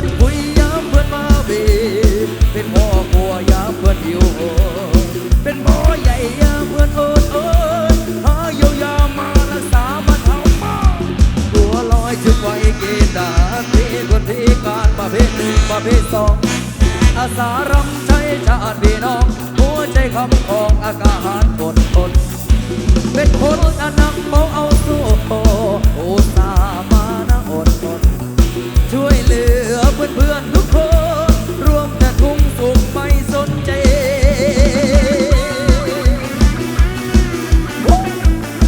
อนคุยยามเพื่อนมาบีเป็นพ่อครัวยามเพื่อนหิวเป็นหมอใหญ่ยามเพื่อนโอนโอนหาเยียวยามารักษามันเทำมาตัวลอยชุดไว้เกณฑ์ดาที่คนที่การประเภทหนึ่งประเภทสองอาสารำใช้ชาติพี่น้อง หัวใจคำของอาการกดทนเป็นคนอนักเมาเอาสู้โอสามา เพื่อนเพื่อนๆทุกคนรวมแต่ทุ่งสุขไม่สนใจ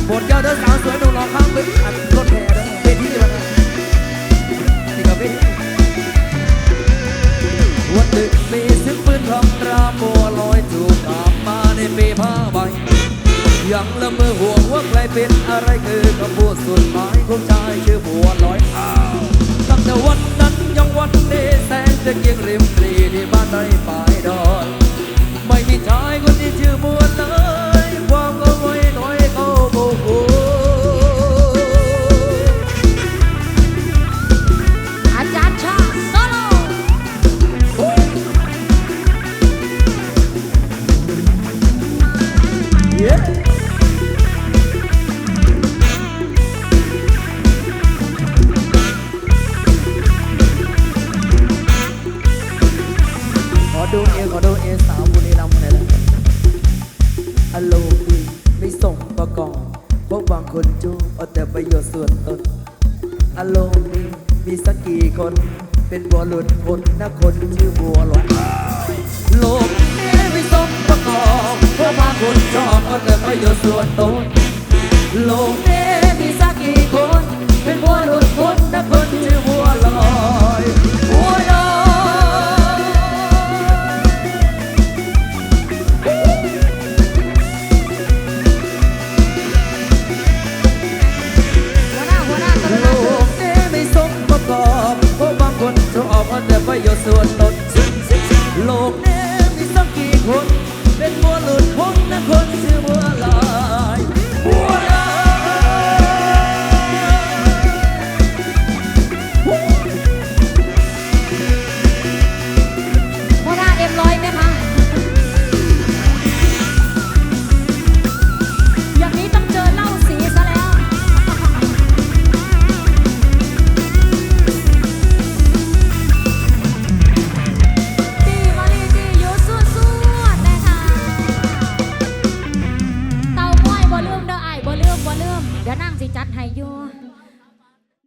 หมดยอดเด้อสาวสวยหนุ่มหล่อข้างเป็นอันรถแห่เด้อเวทีวันนั้นนี่ก็เวทีวันดึกมีเซึ่งปืนคำรามบัวลอยจูบตามมาในปีผ้าใบยังละเมอห่วงว่าใครเป็นอะไรคือคำพูดสุดท้ายของชายชื่อบัวลอยอ้าวตั้งแต่วันนั้น วันนี้แสงจะเกียงริมตรีที่บ้านไร่ปลายดอนไม่มีชายคนที่ชื่อบัวเลยความก็ไว้น้อยเขาโบก ขอดูเอสาวบุรีรัมย์หน่อยละอโลคุยไม่ส่งประกอบเพราะบางคนชอบเอาแต่ประโยชน์ส่วนตนอโลนี้มีสักกี่คน เป็นบัวหลุดคนนะคนชื่อบัวหลวงโลกนี้ไม่สมประกอบเพราะบางคนชอบเอาแต่ประโยชน์ส่วนตนโลกนี้มีสักกี่คน เป็นบัวหลุดคนนะคนชื่อ thought.